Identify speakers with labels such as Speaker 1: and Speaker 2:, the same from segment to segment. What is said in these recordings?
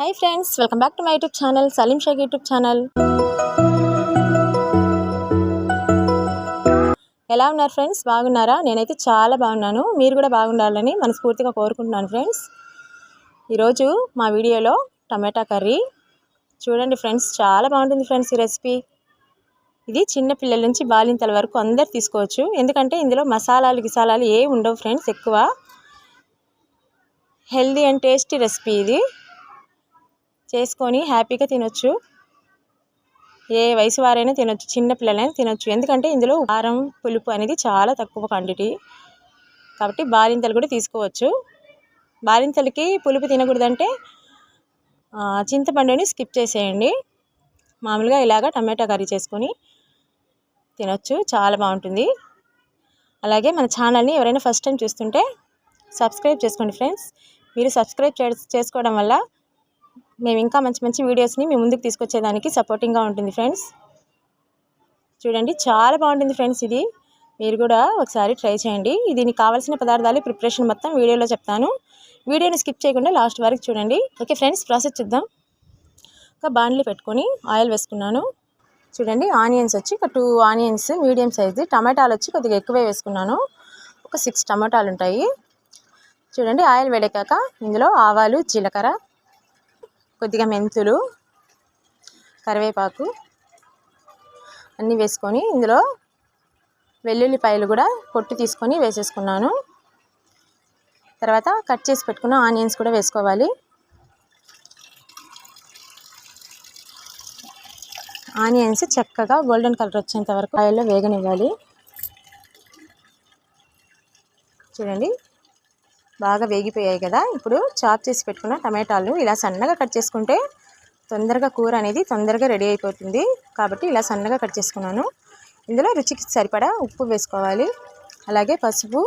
Speaker 1: Hi friends welcome back to my YouTube channel Salim Sheikh YouTube channel ఎలా ఉన్నారు friends బాగున్నారా? నేనైతే చాలా బాగున్నాను. మీరు కూడా బాగుండాలని మనస్ఫూర్తిగా కోరుకుంటున్నాను ఫ్రెండ్స్ ఈరోజు మా వీడియోలో టమాటా కర్రీ. చూడండి ఫ్రెండ్స్ చాలా బాగుంటుంది ఫ్రెండ్స్ ఈ రెసిపీ ఇది చిన్న పిల్లల నుంచి బాలింతల వరకు అందరు తీసుకోవచ్చు. ఎందుకంటే ఇందులో మసాలాలు గిసాలాలు ఏ ఉండవు ఫ్రెండ్స్ ఎక్కువ. హెల్దీ అండ్ టేస్టీ రెసిపీ ఇది. చేసుకొని హ్యాపీగా తినొచ్చు. ఏ వయసు వారైనా తినొచ్చు చిన్న పిల్లలైనా తినొచ్చు. ఎందుకంటే ఇందులో కారం పులుపు అనేది చాలా తక్కువ క్వాంటిటీ కాబట్టి బాలింతలు కూడా తీసుకోవచ్చు. బాలింతలకి పులుపు తినకూడదంటే చింతపండుని స్కిప్ చేసేయండి. మామూలుగా ఇలాగ టమాటా కర్రీ చేసుకొని తినొచ్చు. చాలా బాగుంటుంది. అలాగే మన ఛానల్ని ఎవరైనా ఫస్ట్ టైం చూస్తుంటే సబ్స్క్రైబ్ చేసుకోండి ఫ్రెండ్స్. మీరు సబ్స్క్రైబ్ చేసుకోవడం వల్ల మేము ఇంకా మంచి మంచి వీడియోస్ని మీ ముందుకు తీసుకొచ్చేదానికి సపోర్టింగ్గా ఉంటుంది ఫ్రెండ్స్ చూడండి చాలా బాగుంటుంది ఫ్రెండ్స్ ఇది. మీరు కూడా ఒకసారి ట్రై చేయండి. దీనికి కావాల్సిన పదార్థాలు ప్రిపరేషన్ మొత్తం వీడియోలో చెప్తాను. వీడియోని స్కిప్ చేయకుండా లాస్ట్ వరకు చూడండి. ఓకే ఫ్రెండ్స్ ప్రాసెస్ చూద్దాం. ఒక బాండ్లీ పెట్టుకొని ఆయిల్ వేసుకున్నాను. చూడండి ఆనియన్స్ వచ్చి ఒక టూ ఆనియన్స్ మీడియం సైజు టమాటాలు వచ్చి కొద్దిగా ఎక్కువే వేసుకున్నాను. ఒక సిక్స్ టమాటాలు ఉంటాయి. చూడండి ఆయిల్ వేడెక్కాక ఇందులో ఆవాలు జీలకర్ర కొద్దిగా మెంతులు కరివేపాకు అన్నీ వేసుకొని ఇందులో వెల్లుల్లిపాయలు కూడా పొట్టు తీసుకొని వేసేసుకున్నాను. తర్వాత కట్ చేసి పెట్టుకున్న ఆనియన్స్ కూడా వేసుకోవాలి. ఆనియన్స్ చక్కగా గోల్డెన్ కలర్ వచ్చేంత వరకు ఆయిల్లో వేగనివ్వాలి. చూడండి. బాగా వేగిపోయాయి కదా. ఇప్పుడు చాప్ చేసి పెట్టుకున్న టమాటాలు ఇలా సన్నగా కట్ చేసుకుంటే తొందరగా కూర అనేది తొందరగా రెడీ అయిపోతుంది. కాబట్టి ఇలా సన్నగా కట్ చేసుకున్నాను. ఇందులో రుచికి సరిపడా ఉప్పు వేసుకోవాలి. అలాగే పసుపు.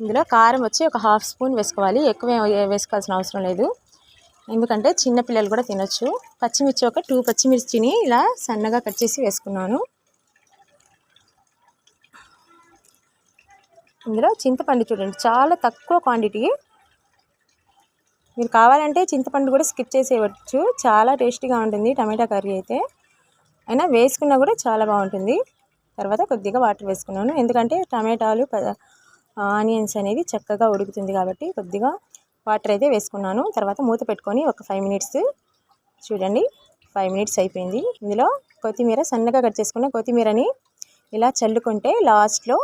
Speaker 1: ఇందులో కారం వచ్చి ఒక హాఫ్ స్పూన్ వేసుకోవాలి. ఎక్కువ వేసుకోవాల్సిన అవసరం లేదు. ఎందుకంటే చిన్నపిల్లలు కూడా తినొచ్చు. పచ్చిమిర్చి ఒక టూ పచ్చిమిర్చిని ఇలా సన్నగా కట్ చేసి వేసుకున్నాను. ఇందులో చింతపండు చూడండి చాలా తక్కువ క్వాంటిటీ మీరు కావాలంటే చింతపండు కూడా స్కిప్ చేసేయవచ్చు. చాలా టేస్టీగా ఉంటుంది టమాటా కర్రీ అయితే. అయినా వేసుకున్నా కూడా చాలా బాగుంటుంది. తర్వాత కొద్దిగా వాటర్ వేసుకున్నాను. ఎందుకంటే టమాటాలు ఆనియన్స్ అనేది చక్కగా ఉడుకుతుంది కాబట్టి కొద్దిగా వాటర్ అయితే వేసుకున్నాను. తర్వాత మూత పెట్టుకొని ఒక ఫైవ్ మినిట్స్ చూడండి. ఫైవ్ మినిట్స్ అయిపోయింది. ఇందులో కొత్తిమీర సన్నగా కట్ చేసుకున్న కొత్తిమీరని ఇలా చల్లుకుంటే లాస్ట్లో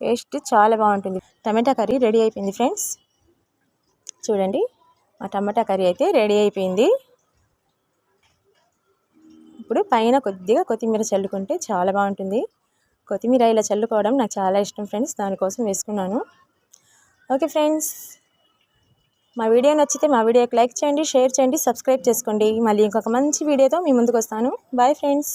Speaker 1: టేస్ట్ చాలా బాగుంటుంది. టమాటా కర్రీ రెడీ అయిపోయింది ఫ్రెండ్స్. చూడండి మా టమాటా కర్రీ అయితే రెడీ అయిపోయింది. ఇప్పుడు పైన కొద్దిగా కొత్తిమీర చల్లుకుంటే చాలా బాగుంటుంది. కొత్తిమీర ఇలా చల్లుకోవడం నాకు చాలా ఇష్టం ఫ్రెండ్స్ దానికోసం వేసుకున్నాను. ఓకే ఫ్రెండ్స్ మా వీడియో నచ్చితే మా వీడియోకి లైక్ చేయండి షేర్ చేయండి సబ్స్క్రైబ్ చేసుకోండి. మళ్ళీ ఇంకొక మంచి వీడియోతో మీ ముందుకు వస్తాను. Bye friends.